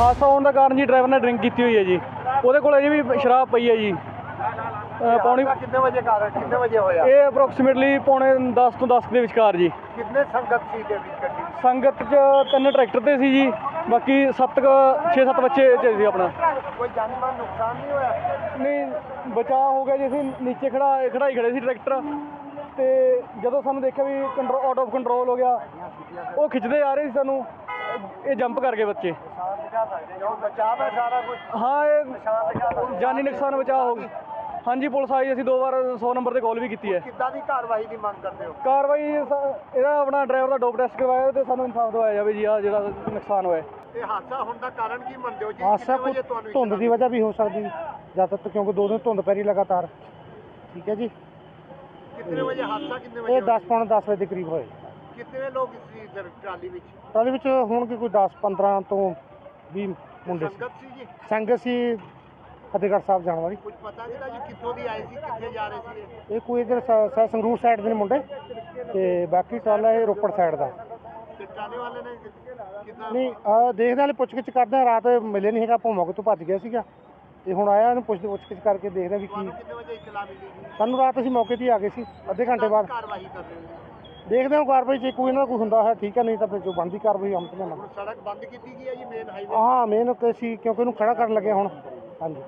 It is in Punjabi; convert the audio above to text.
ਹਾਦਸਾ ਹੋਣ ਦਾ ਕਾਰਨ ਜੀ ਡਰਾਈਵਰ ਨੇ ਡਰਿੰਕ ਕੀਤੀ ਹੋਈ ਹੈ ਜੀ। ਉਹਦੇ ਕੋਲ ਅਜੇ ਵੀ ਸ਼ਰਾਬ ਪਈ ਹੈ ਜੀ। ਅ, ਪੌਣੀ ਕਿੰਨੇ ਵਜੇ ਕਾਰਨ ਕਿੰਨੇ ਵਜੇ ਹੋਇਆ? ਇਹ ਅਪਰੋਕਸੀਮੇਟਲੀ ਪੌਣੇ 10 ਤੋਂ 10 ਦੇ ਵਿਚਕਾਰ ਜੀ। ਕਿੰਨੇ ਸੰਗਤ ਸੀ ਦੇ ਵਿੱਚ ਗੱਡੀ ਸੰਗਤ 'ਚ ਤਿੰਨ ਟਰੈਕਟਰ ਤੇ ਸੀ ਜੀ ਬਾਕੀ 7 6-7 ਬੱਚੇ 'ਚ ਸੀ ਆਪਣਾ। ਕੋਈ ਜਾਨੀ ਮਾਲ ਨੁਕਸਾਨ ਨਹੀਂ ਹੋਇਆ? ਨਹੀਂ ਬਚਾਅ ਹੋ ਗਿਆ ਜੀ ਅਸੀਂ ਨੀਚੇ ਖੜਾ ਖੜਾਈ ਖੜੇ ਸੀ ਟਰੈਕਟਰ। ਤੇ ਜਦੋਂ ਸਾਨੂੰ ਦੇਖਿਆ ਵੀ ਕੰਟਰੋਲ ਆਊਟ ਆਫ ਕੰਟਰੋਲ ਹੋ ਗਿਆ ਉਹ ਖਿੱਚਦੇ ਆ ਰਹੇ ਸੀ ਸਾਨੂੰ। ਇਹ ਜੰਪ ਕਰ ਗਏ ਬੱਚੇ। ਬਚਾਅ ਹੈ ਸਾਰਾ ਕੁਝ ਹਾਂ ਇਹ ਜਾਨੀ ਨੁਕਸਾਨ ਬਚਾਅ ਹੋ ਗਿਆ ਹਾਂਜੀ ਪੁਲਿਸ ਆਈ ਅਸੀਂ ਦੋ ਵਾਰ 100 ਨੰਬਰ ਤੇ ਕਾਲ ਵੀ ਕੀਤੀ ਹੈ। ਕਿੱਦਾਂ ਦੀ ਕਾਰਵਾਈ ਦੀ ਮੰਗ ਕਰਦੇ ਹੋ? ਕਾਰਵਾਈ ਇਹਦਾ ਆਪਣਾ ਡਰਾਈਵਰ ਦਾ ਡੋਪ ਟੈਸਟ ਕਰਵਾਇਆ ਤੇ ਸਾਨੂੰ ਇਨਸਾਫ ਦਵਾਇਆ ਜਾਵੇ ਜੀ ਆ ਜਿਹੜਾ ਨੁਕਸਾਨ ਹੋਇਆ। ਇਹ ਹਾਦਸਾ ਹੋਣ ਦਾ ਕਾਰਨ ਕੀ ਮੰਨਦੇ ਹੋ ਜੀ? ਹਾਦਸਾ ਧੁੰਦ ਦੀ ਵਜ੍ਹਾ ਵੀ ਹੋ ਸਕਦੀ ਜ਼ਿਆਦਾਤਰ ਕਿਉਂਕਿ ਦੋ ਦਿਨ ਧੁੰਦ ਪੈ ਰਹੀ ਲਗਾਤਾਰ। ਠੀਕ ਹੈ ਜੀ। ਕਿੰਨੇ ਵਜੇ ਹਾਦਸਾ ਕਿੰਨੇ ਵਜੇ ਇਹ 10 ਪੌਣੇ 10 ਵਜੇ ਦੇ ਕਰੀਬ ਹੋਏ ਕਿੰਨੇ ਲੋਕ ਸੀ ਇਧਰ ਟਰਾਲੀ ਵਿੱਚ? ਟਰਾਲੀ ਵਿੱਚ ਹੋਣਗੇ ਕੋਈ 10 15 ਤੋਂ 20 ਮੁੰਡੇ ਸੀ। ਸੰਗਤ ਸੀ ਜੀ? ਸੰਗਤ ਸੀ ਫਤਿਹਗੜ੍ਹ ਸਾਹਿਬ ਜਾਣ ਵਾਲੀ। ਕੁਝ ਪਤਾ ਨਹੀਂ ਜੀ ਕਿੱਥੋਂ ਦੀ ਆਏ ਸੀ ਕਿੱਥੇ ਜਾ ਰਹੇ ਸੀ ਇਹ? ਇਹ ਕੋਈ ਇਧਰ ਸੰਗਰੂਰ ਸਾਈਡ ਦੇ ਨੇ ਮੁੰਡੇ ਤੇ ਬਾਕੀ ਟਰਾਲਾ ਇਹ ਰੋਪੜ ਸਾਈਡ ਦਾ। ਤੇ ਟਰਾਲੇ ਵਾਲੇ ਨੇ ਕਿੱਦਾਂ ਨਹੀਂ ਆ ਦੇਖਦੇ ਵਾਲੇ ਪੁੱਛ ਗਿੱਛ ਕਰਦੇ ਆ ਰਾਤ ਮਿਲੇ ਨਹੀਂ ਹੈਗਾ ਭੌਮਕ ਤੋਂ ਭੱਜ ਗਿਆ ਸੀਗਾ। ਤੇ ਹੁਣ ਆਇਆ ਇਹਨੂੰ ਪੁੱਛਦੇ ਪੁੱਛ ਗਿੱਛ ਕਰਕੇ ਦੇਖਦੇ ਆ ਵੀ ਕੀ ਤੁਹਾਨੂੰ ਕਿੰਨੇ ਵਜੇ ਇਤਲਾ ਮਿਲੀ ਜੀ? ਸਾਨੂੰ ਰਾਤ ਅਸੀਂ ਮੌਕੇ ਤੇ ਹੀ ਆ ਗਏ ਸੀ ਅੱਧੇ ਘੰਟੇ ਬਾਅਦ। ਕਾਰਵਾਈ ਕਰ ਰਹੇ ਹੋ। ਦੇਖਦੇ ਹਾਂ ਕਾਰਵਾਈ ਜੇ ਕੋਈ ਨਾ ਕੋਈ ਹੁੰਦਾ ਹੈ ਠੀਕ ਹੈ ਨਹੀਂ ਤਾਂ ਫਿਰ ਜੋ ਬਣਦੀ ਕਾਰਵਾਈ ਹਮ ਤੇ ਲੈਣਾ ਹੁਣ ਸੜਕ ਬੰਦ ਕੀਤੀ ਗਈ ਹੈ ਜੀ ਮੇਨ ਹਾਈਵੇ ਹਾਂ ਮੇਨ ਕਿ ਸੀ ਕਿਉਂਕਿ ਇਹਨੂੰ ਖੜਾ ਕਰਨ ਲੱਗੇ ਹੁਣ। ਹਾਂਜੀ।